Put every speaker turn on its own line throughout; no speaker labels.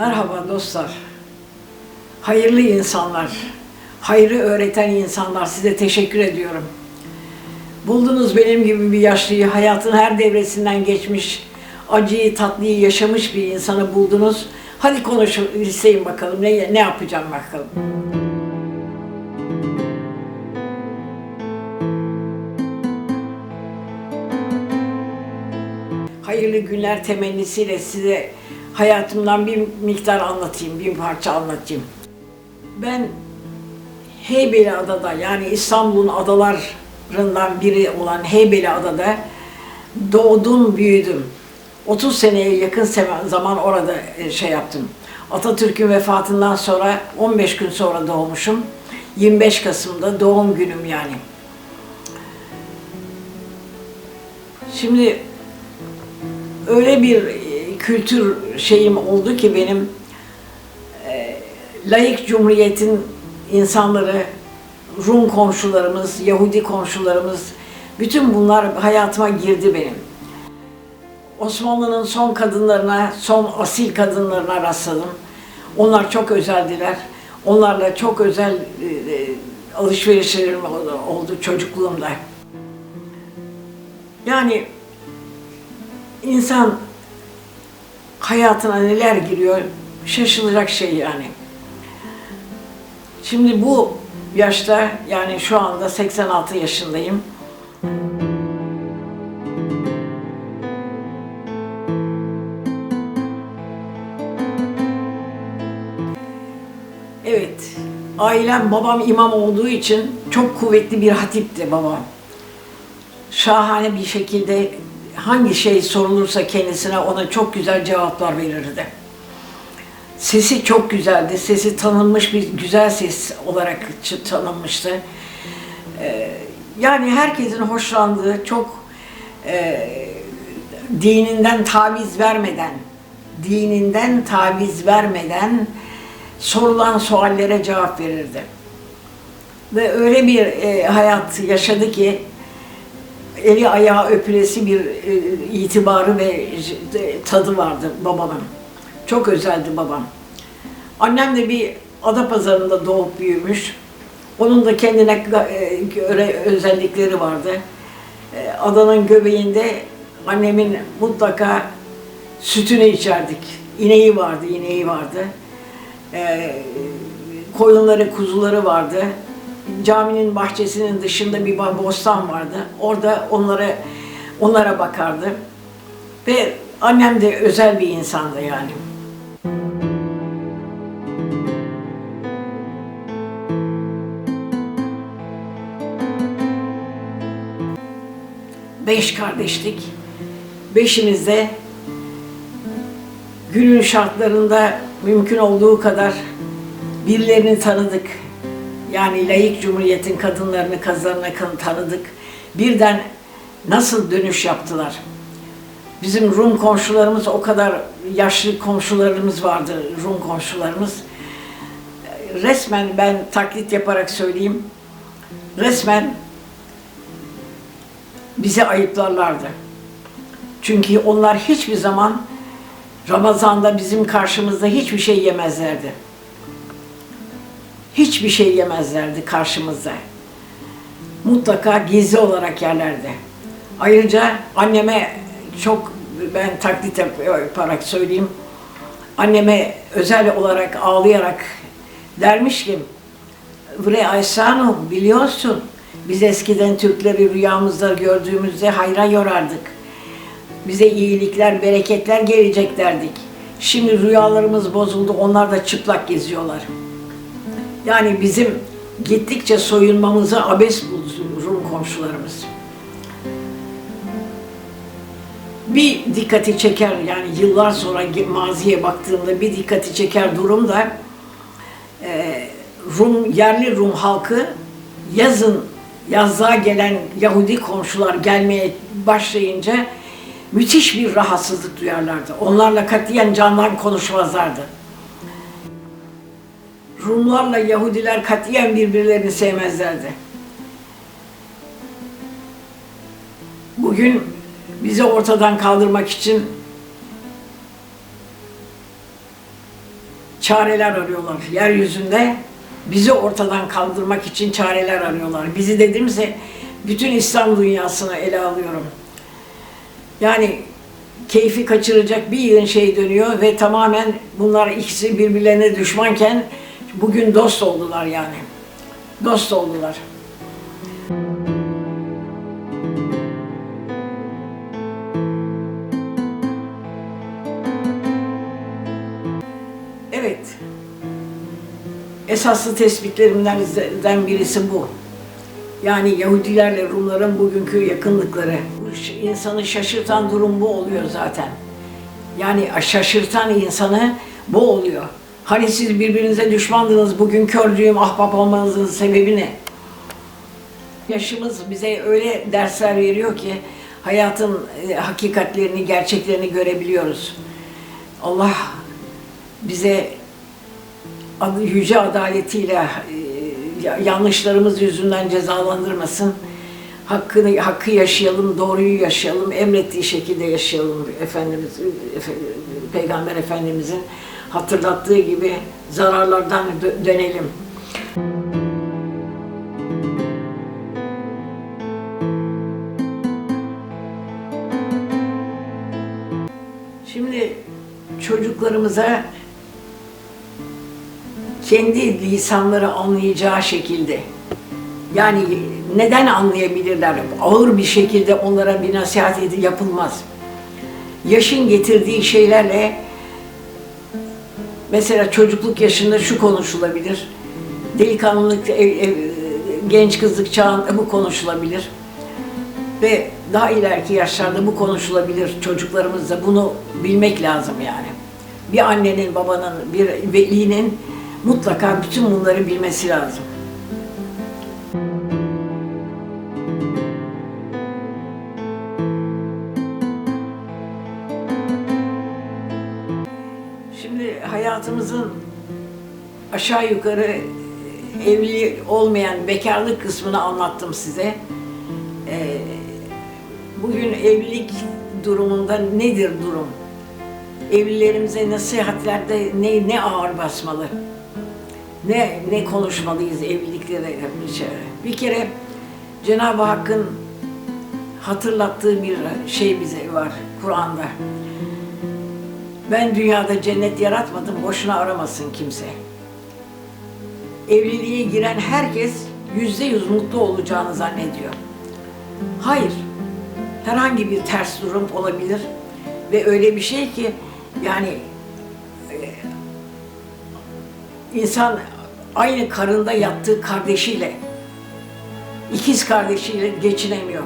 Merhaba dostlar. Hayırlı insanlar, hayrı öğreten insanlar size teşekkür ediyorum. Buldunuz benim gibi bir yaşlıyı, hayatın her devresinden geçmiş, acıyı, tatlıyı yaşamış bir insanı buldunuz. Hadi konuşun, isteyin bakalım ne, ne yapacağım bakalım. hayırlı günler temennisiyle size hayatımdan bir miktar anlatayım, bir parça anlatayım. Ben Heybeliada'da yani İstanbul'un adalarından biri olan Heybeliada'da doğdum, büyüdüm. 30 seneye yakın zaman orada e, şey yaptım. Atatürk'ün vefatından sonra 15 gün sonra doğmuşum. 25 Kasım'da doğum günüm yani. Şimdi öyle bir kültür şeyim oldu ki benim e, laik cumhuriyetin insanları, Rum komşularımız, Yahudi komşularımız, bütün bunlar hayatıma girdi benim. Osmanlı'nın son kadınlarına, son asil kadınlarına rastladım. Onlar çok özeldiler. Onlarla çok özel e, e, alışverişlerim oldu, oldu çocukluğumda. Yani insan hayatına neler giriyor şaşılacak şey yani. Şimdi bu yaşta yani şu anda 86 yaşındayım. Evet, ailem babam imam olduğu için çok kuvvetli bir hatipti babam. Şahane bir şekilde hangi şey sorulursa kendisine ona çok güzel cevaplar verirdi. Sesi çok güzeldi. Sesi tanınmış bir güzel ses olarak tanınmıştı. Ee, yani herkesin hoşlandığı, çok e, dininden taviz vermeden, dininden taviz vermeden sorulan suallere cevap verirdi. Ve öyle bir e, hayat yaşadı ki eli ayağı öpülesi bir e, itibarı ve tadı vardı babamın. Çok özeldi babam. Annem de bir ada pazarında doğup büyümüş. Onun da kendine e, göre özellikleri vardı. E, Adanın göbeğinde annemin mutlaka sütünü içerdik. İneği vardı, ineği vardı. Koyunları, kuzuları vardı. Caminin bahçesinin dışında bir bostan vardı. Orada onlara onlara bakardı. Ve annem de özel bir insandı yani. Beş kardeşlik. Beşimiz de günün şartlarında mümkün olduğu kadar birilerini tanıdık. Yani layık cumhuriyetin kadınlarını, kızlarını kan- tanıdık. Birden nasıl dönüş yaptılar? Bizim Rum komşularımız o kadar yaşlı komşularımız vardı, Rum komşularımız. Resmen ben taklit yaparak söyleyeyim. Resmen bizi ayıplarlardı. Çünkü onlar hiçbir zaman Ramazan'da bizim karşımızda hiçbir şey yemezlerdi. Hiçbir şey yemezlerdi karşımızda. Mutlaka gizli olarak yerlerdi. Ayrıca anneme çok ben taklit yaparak söyleyeyim. Anneme özel olarak ağlayarak dermiş ki Bre Hanım biliyorsun biz eskiden Türkleri rüyamızda gördüğümüzde hayra yorardık. Bize iyilikler, bereketler gelecek derdik. Şimdi rüyalarımız bozuldu, onlar da çıplak geziyorlar. Yani bizim gittikçe soyunmamızı abes buldu Rum komşularımız. Bir dikkati çeker yani yıllar sonra maziye baktığımda bir dikkati çeker durum da e, Rum yerli Rum halkı yazın yazlığa gelen Yahudi komşular gelmeye başlayınca müthiş bir rahatsızlık duyarlardı. Onlarla katiyen candan konuşmazlardı. Rumlarla Yahudiler katiyen birbirlerini sevmezlerdi. Bugün bizi ortadan kaldırmak için çareler arıyorlar. Yeryüzünde bizi ortadan kaldırmak için çareler arıyorlar. Bizi dediğimse bütün İslam dünyasını ele alıyorum. Yani keyfi kaçıracak bir yığın şey dönüyor ve tamamen bunlar ikisi birbirlerine düşmanken bugün dost oldular yani. Dost oldular. Evet. Esaslı tespitlerimden birisi bu. Yani Yahudilerle Rumların bugünkü yakınlıkları. İnsanı şaşırtan durum bu oluyor zaten. Yani şaşırtan insanı bu oluyor. Hani siz birbirinize düşmandınız, bugün kördüğüm ahbap olmanızın sebebi ne? Yaşımız bize öyle dersler veriyor ki hayatın e, hakikatlerini, gerçeklerini görebiliyoruz. Allah bize yüce adaletiyle e, ya- yanlışlarımız yüzünden cezalandırmasın. Hakkını hakkı yaşayalım, doğruyu yaşayalım, emrettiği şekilde yaşayalım. Efendimiz Efe- Peygamber Efendimizin hatırlattığı gibi zararlardan dö- dönelim. Şimdi çocuklarımıza kendi lisanları anlayacağı şekilde yani neden anlayabilirler? Ağır bir şekilde onlara bir nasihat yapılmaz. Yaşın getirdiği şeylerle mesela çocukluk yaşında şu konuşulabilir. Delikanlılık, ev- ev- genç kızlık çağında bu konuşulabilir. Ve daha ileriki yaşlarda bu konuşulabilir çocuklarımızla. Bunu bilmek lazım yani. Bir annenin, babanın, bir velinin mutlaka bütün bunları bilmesi lazım. Aşağı yukarı evli olmayan bekarlık kısmını anlattım size. Ee, bugün evlilik durumunda nedir durum? Evlilerimize nasihatlerde ne ne ağır basmalı? Ne ne konuşmalıyız evliliklere? Bir kere Cenab-ı Hakk'ın hatırlattığı bir şey bize var Kur'an'da. Ben dünyada cennet yaratmadım, boşuna aramasın kimse. Evliliğe giren herkes yüzde yüz mutlu olacağını zannediyor. Hayır, herhangi bir ters durum olabilir ve öyle bir şey ki yani e, insan aynı karında yattığı kardeşiyle, ikiz kardeşiyle geçinemiyor.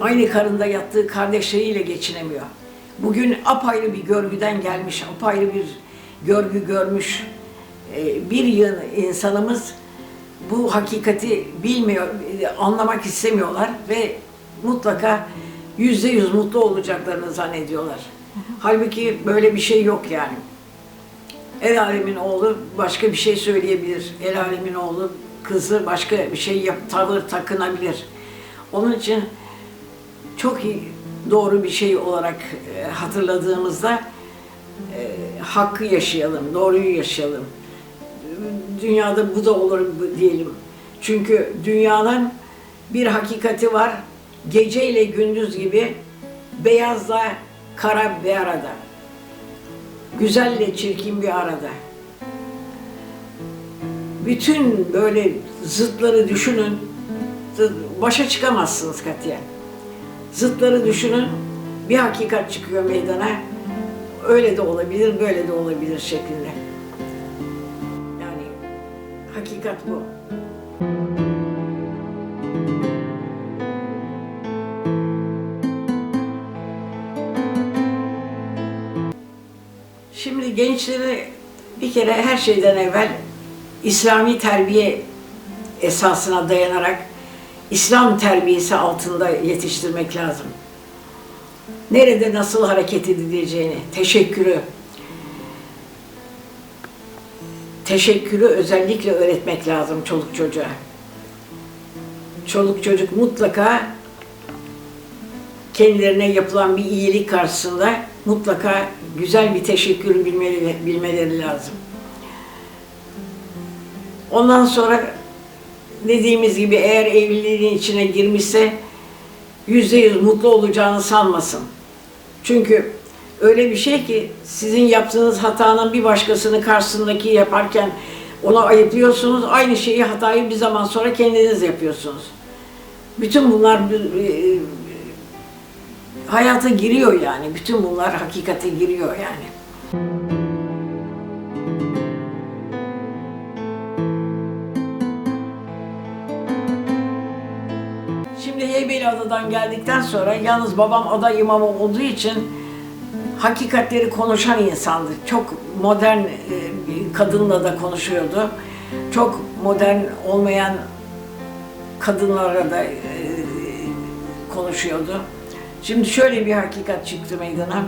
Aynı karında yattığı kardeşleriyle geçinemiyor. Bugün apayrı bir görgüden gelmiş, apayrı bir görgü görmüş e, bir insanımız bu hakikati bilmiyor, anlamak istemiyorlar ve mutlaka yüzde yüz mutlu olacaklarını zannediyorlar. Halbuki böyle bir şey yok yani. El alemin oğlu başka bir şey söyleyebilir. El alemin oğlu kızı başka bir şey yap, tavır takınabilir. Onun için çok iyi, doğru bir şey olarak e, hatırladığımızda e, hakkı yaşayalım, doğruyu yaşayalım. Dünyada bu da olur diyelim. Çünkü dünyanın bir hakikati var. Gece ile gündüz gibi beyazla kara bir arada. Güzelle çirkin bir arada. Bütün böyle zıtları düşünün. Başa çıkamazsınız katiyen. Zıtları düşünün. Bir hakikat çıkıyor meydana. Öyle de olabilir, böyle de olabilir şeklinde. Yani hakikat bu. Şimdi gençleri bir kere her şeyden evvel İslami terbiye esasına dayanarak İslam terbiyesi altında yetiştirmek lazım. Nerede nasıl hareket edileceğini, teşekkürü, teşekkürü özellikle öğretmek lazım çoluk çocuğa. Çoluk çocuk mutlaka kendilerine yapılan bir iyilik karşısında mutlaka güzel bir teşekkür bilmeli, bilmeleri lazım. Ondan sonra dediğimiz gibi eğer evliliğin içine girmişse yüzde yüz mutlu olacağını sanmasın. Çünkü öyle bir şey ki sizin yaptığınız hatanın bir başkasını karşısındaki yaparken ona ayıplıyorsunuz. Aynı şeyi hatayı bir zaman sonra kendiniz yapıyorsunuz. Bütün bunlar e, hayata giriyor yani. Bütün bunlar hakikate giriyor yani. Heybeliada'dan geldikten sonra yalnız babam aday imam olduğu için hakikatleri konuşan insandı. Çok modern e, bir kadınla da konuşuyordu. Çok modern olmayan kadınlara da e, konuşuyordu. Şimdi şöyle bir hakikat çıktı meydana.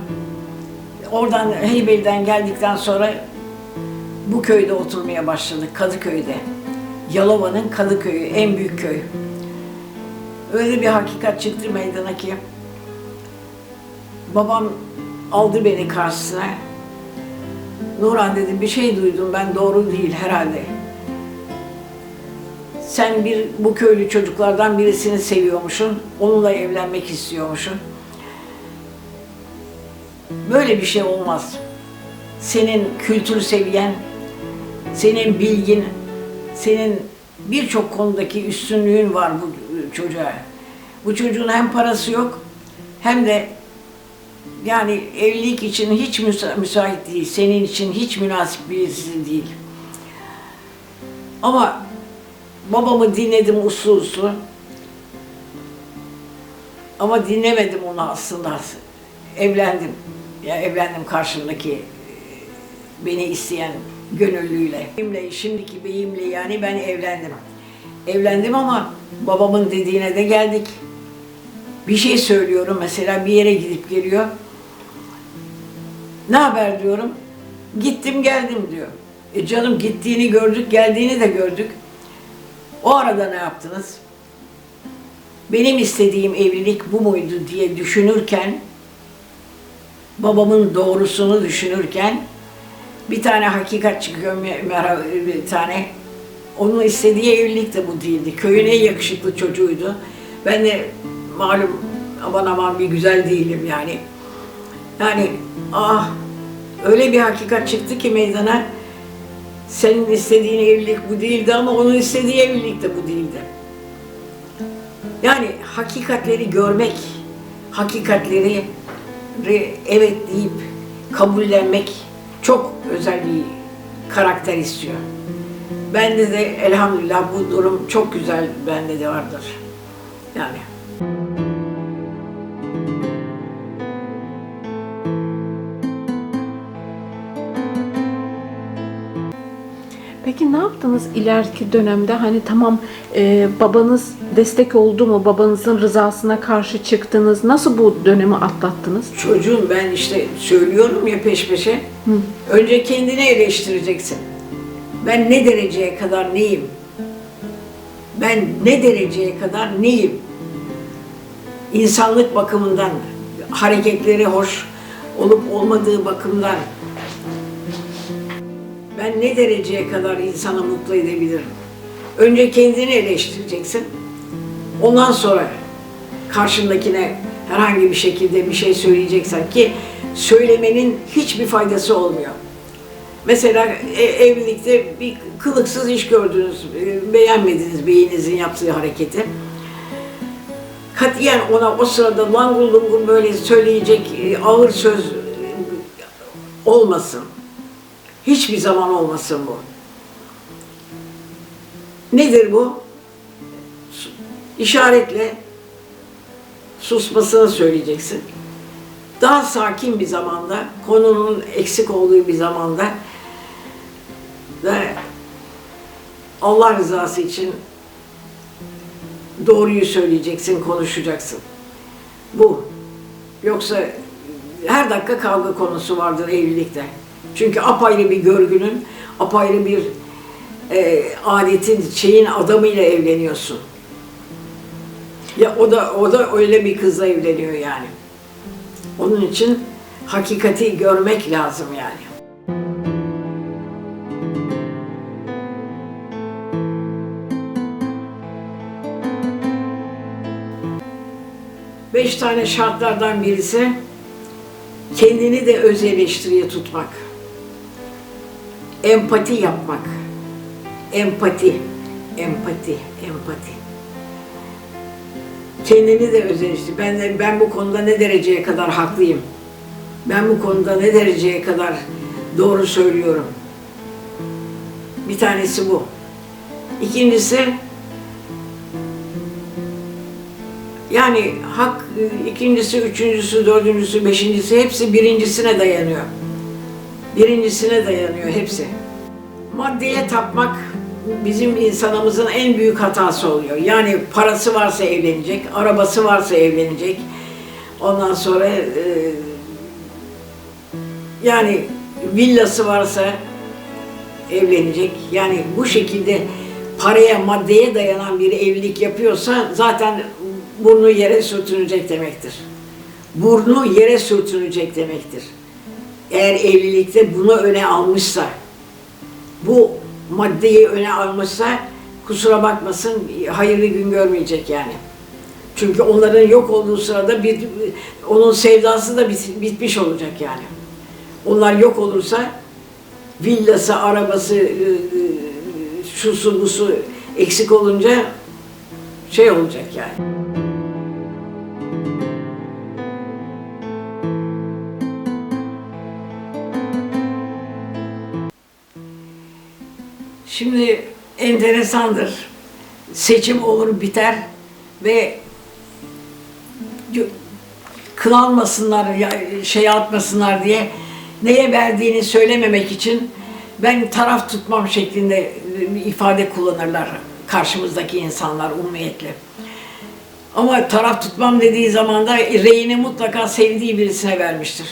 Oradan Heybeli'den geldikten sonra bu köyde oturmaya başladık, Kadıköy'de. Yalova'nın Kadıköy'ü, en büyük köy. Öyle bir hakikat çıktı meydana ki babam aldı beni karşısına. Nurhan dedi bir şey duydum ben doğru değil herhalde. Sen bir bu köylü çocuklardan birisini seviyormuşsun. Onunla evlenmek istiyormuşsun. Böyle bir şey olmaz. Senin kültür seviyen, senin bilgin, senin birçok konudaki üstünlüğün var bu çocuğa. Bu çocuğun hem parası yok hem de yani evlilik için hiç müsa- müsait değil. Senin için hiç münasip birisi değil. Ama babamı dinledim uslu uslu. Ama dinlemedim onu aslında. Evlendim. Ya evlendim karşımdaki e, beni isteyen gönüllüyle. Benimle, şimdiki beyimle yani ben evlendim. Evlendim ama babamın dediğine de geldik. Bir şey söylüyorum mesela bir yere gidip geliyor. Ne haber diyorum. Gittim geldim diyor. E canım gittiğini gördük, geldiğini de gördük. O arada ne yaptınız? Benim istediğim evlilik bu muydu diye düşünürken, babamın doğrusunu düşünürken, bir tane hakikat çıkıyor, bir tane. Onun istediği evlilik de bu değildi. Köyün en yakışıklı çocuğuydu. Ben de malum aman aman bir güzel değilim yani. Yani ah öyle bir hakikat çıktı ki meydana senin istediğin evlilik bu değildi ama onun istediği evlilik de bu değildi. Yani hakikatleri görmek, hakikatleri evet deyip kabullenmek çok özel bir karakter istiyor. Bende de elhamdülillah bu durum çok güzel bende de vardır. Yani.
Peki ne yaptınız ileriki dönemde? Hani tamam e, babanız destek oldu mu? Babanızın rızasına karşı çıktınız. Nasıl bu dönemi atlattınız?
Çocuğum ben işte söylüyorum ya peş peşe. Önce kendini eleştireceksin. Ben ne dereceye kadar neyim? Ben ne dereceye kadar neyim? İnsanlık bakımından, hareketleri hoş olup olmadığı bakımdan ben ne dereceye kadar insanı mutlu edebilirim? Önce kendini eleştireceksin. Ondan sonra karşındakine herhangi bir şekilde bir şey söyleyeceksen ki söylemenin hiçbir faydası olmuyor. Mesela e- evlilikte bir kılıksız iş gördünüz, e, beğenmediniz beyinizin yaptığı hareketi. Katiyen ona o sırada langul lungur böyle söyleyecek e, ağır söz olmasın. Hiçbir zaman olmasın bu. Nedir bu? İşaretle susmasını söyleyeceksin. Daha sakin bir zamanda, konunun eksik olduğu bir zamanda ve Allah rızası için doğruyu söyleyeceksin, konuşacaksın. Bu. Yoksa her dakika kavga konusu vardır evlilikte. Çünkü apayrı bir görgünün, apayrı bir e, adetin, şeyin adamıyla evleniyorsun. Ya o da o da öyle bir kızla evleniyor yani. Onun için hakikati görmek lazım yani. Beş tane şartlardan birisi kendini de öz eleştiriye tutmak. Empati yapmak. Empati, empati, empati. Kendini de öz eleştiri. Ben, de- ben bu konuda ne dereceye kadar haklıyım? Ben bu konuda ne dereceye kadar doğru söylüyorum? Bir tanesi bu. İkincisi yani hak ikincisi, üçüncüsü, dördüncüsü, beşincisi hepsi birincisine dayanıyor. Birincisine dayanıyor hepsi. Maddeye tapmak bizim insanımızın en büyük hatası oluyor. Yani parası varsa evlenecek, arabası varsa evlenecek. Ondan sonra e, yani villası varsa evlenecek. Yani bu şekilde paraya, maddeye dayanan bir evlilik yapıyorsa zaten burnu yere sürtünecek demektir. Burnu yere sürtünecek demektir. Eğer evlilikte bunu öne almışsa, bu maddeyi öne almışsa kusura bakmasın hayırlı gün görmeyecek yani. Çünkü onların yok olduğu sırada bir, onun sevdası da bit- bitmiş olacak yani. Onlar yok olursa villası, arabası, e, e, şusu busu eksik olunca şey olacak yani. Şimdi enteresandır. Seçim olur biter ve ya- şey atmasınlar diye neye verdiğini söylememek için ben taraf tutmam şeklinde bir ifade kullanırlar karşımızdaki insanlar umumiyetle. Ama taraf tutmam dediği zaman da reyini mutlaka sevdiği birisine vermiştir.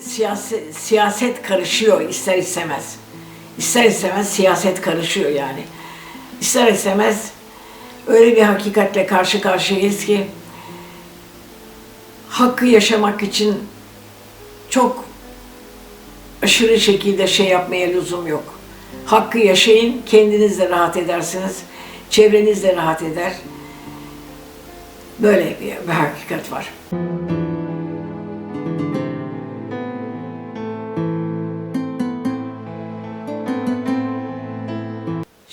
Siyaset, siyaset karışıyor ister istemez. İster istemez siyaset karışıyor yani. İster istemez öyle bir hakikatle karşı karşıyayız ki hakkı yaşamak için çok aşırı şekilde şey yapmaya lüzum yok. Hakkı yaşayın, kendiniz de rahat edersiniz, çevreniz de rahat eder. Böyle bir, bir hakikat var.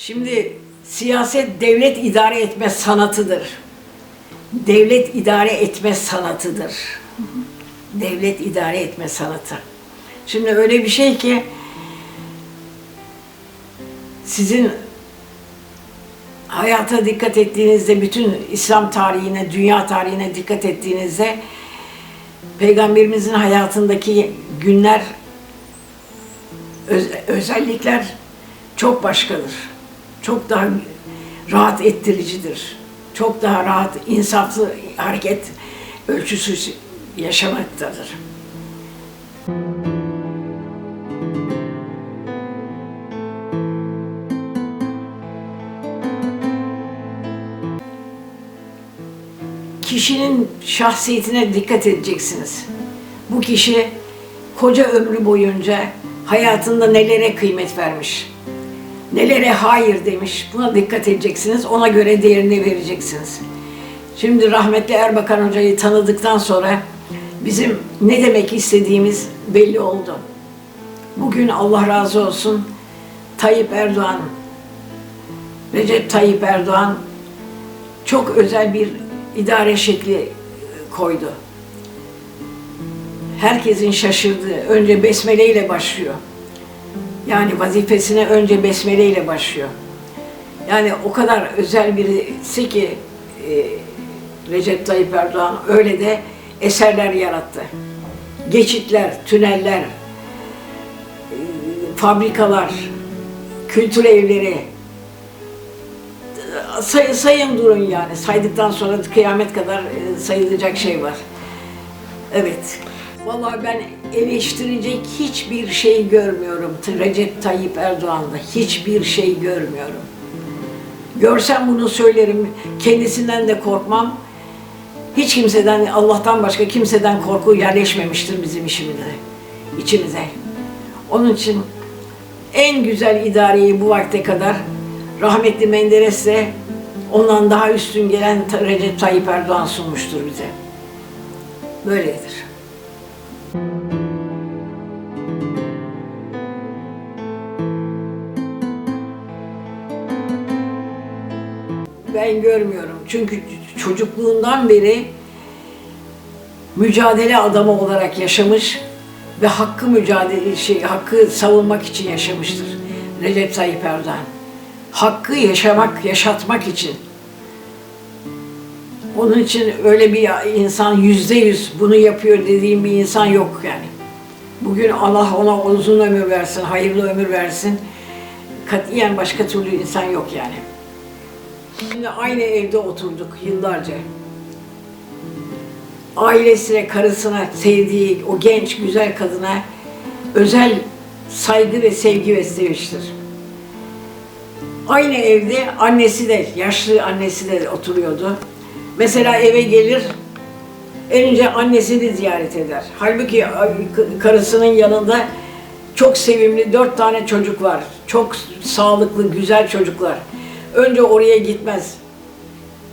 Şimdi siyaset devlet idare etme sanatıdır. Devlet idare etme sanatıdır. Devlet idare etme sanatı. Şimdi öyle bir şey ki sizin hayata dikkat ettiğinizde, bütün İslam tarihine, dünya tarihine dikkat ettiğinizde Peygamberimizin hayatındaki günler, öz- özellikler çok başkadır. Çok daha rahat ettiricidir. Çok daha rahat, insaflı hareket ölçüsü yaşamaktadır. kişinin şahsiyetine dikkat edeceksiniz. Bu kişi koca ömrü boyunca hayatında nelere kıymet vermiş, nelere hayır demiş. Buna dikkat edeceksiniz. Ona göre değerini vereceksiniz. Şimdi rahmetli Erbakan Hoca'yı tanıdıktan sonra bizim ne demek istediğimiz belli oldu. Bugün Allah razı olsun Tayyip Erdoğan, Recep Tayyip Erdoğan çok özel bir idare şekli koydu. Herkesin şaşırdığı, önce besmele ile başlıyor. Yani vazifesine önce besmele ile başlıyor. Yani o kadar özel birisi ki e, Recep Tayyip Erdoğan öyle de eserler yarattı. Geçitler, tüneller, e, fabrikalar, kültür evleri, say, sayın durun yani. Saydıktan sonra kıyamet kadar e, sayılacak şey var. Evet. Vallahi ben eleştirecek hiçbir şey görmüyorum Recep Tayyip Erdoğan'da. Hiçbir şey görmüyorum. Görsem bunu söylerim. Kendisinden de korkmam. Hiç kimseden, Allah'tan başka kimseden korku yerleşmemiştir bizim işimize, içimize. Onun için en güzel idareyi bu vakte kadar rahmetli Menderes'le ondan daha üstün gelen Recep Tayyip Erdoğan sunmuştur bize. Böyledir. Ben görmüyorum. Çünkü çocukluğundan beri mücadele adamı olarak yaşamış ve hakkı mücadele şey hakkı savunmak için yaşamıştır. Recep Tayyip Erdoğan. Hakkı yaşamak, yaşatmak için. Onun için öyle bir insan yüzde yüz bunu yapıyor dediğim bir insan yok yani. Bugün Allah ona uzun ömür versin, hayırlı ömür versin. Katiyen başka türlü insan yok yani. Şimdi aynı evde oturduk yıllarca. Ailesine, karısına, sevdiği o genç güzel kadına özel saygı ve sevgi beslemiştir. Aynı evde annesi de, yaşlı annesi de oturuyordu. Mesela eve gelir, en önce annesini ziyaret eder. Halbuki karısının yanında çok sevimli dört tane çocuk var. Çok sağlıklı, güzel çocuklar. Önce oraya gitmez.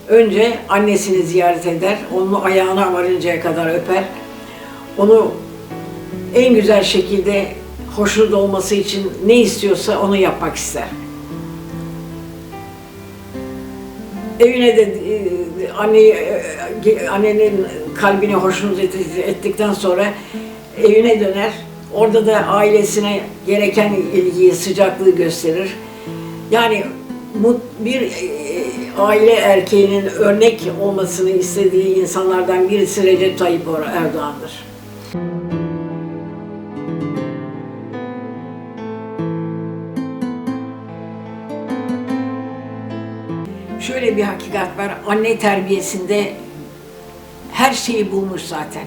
Önce annesini ziyaret eder, onun ayağına varıncaya kadar öper. Onu en güzel şekilde hoşnut olması için ne istiyorsa onu yapmak ister. Evine de e, anneyi, e, annenin kalbini hoşnut et- ettikten sonra evine döner. Orada da ailesine gereken ilgiyi, sıcaklığı gösterir. Yani bir e, aile erkeğinin örnek olmasını istediği insanlardan birisi Recep Tayyip Erdoğan'dır. Şöyle bir hakikat var. Anne terbiyesinde her şeyi bulmuş zaten.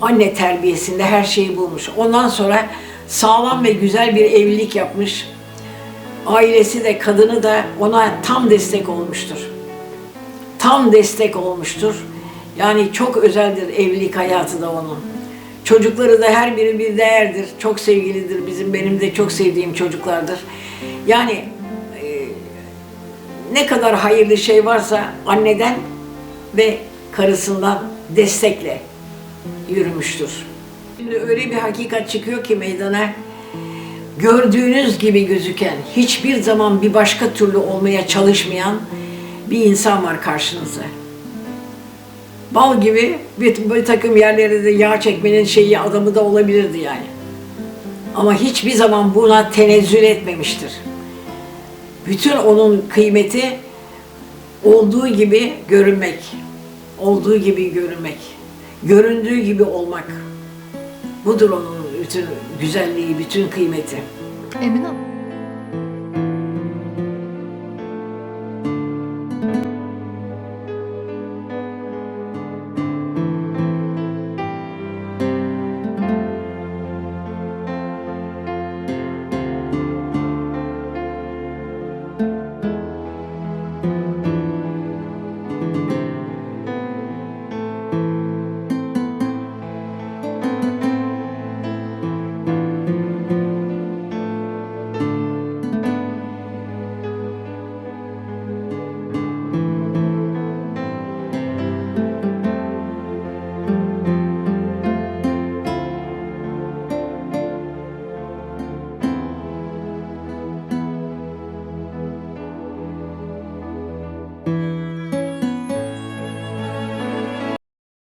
Anne terbiyesinde her şeyi bulmuş. Ondan sonra sağlam ve güzel bir evlilik yapmış. Ailesi de kadını da ona tam destek olmuştur. Tam destek olmuştur. Yani çok özeldir evlilik hayatı da onun. Çocukları da her biri bir değerdir. Çok sevgilidir. Bizim benim de çok sevdiğim çocuklardır. Yani ne kadar hayırlı şey varsa anneden ve karısından destekle yürümüştür. Şimdi öyle bir hakikat çıkıyor ki meydana gördüğünüz gibi gözüken, hiçbir zaman bir başka türlü olmaya çalışmayan bir insan var karşınızda. Bal gibi bir, bir takım yerlerde de yağ çekmenin şeyi adamı da olabilirdi yani. Ama hiçbir zaman buna tenezzül etmemiştir. Bütün onun kıymeti olduğu gibi görünmek. Olduğu gibi görünmek. Göründüğü gibi olmak. Budur onun bütün güzelliği, bütün kıymeti.
Emine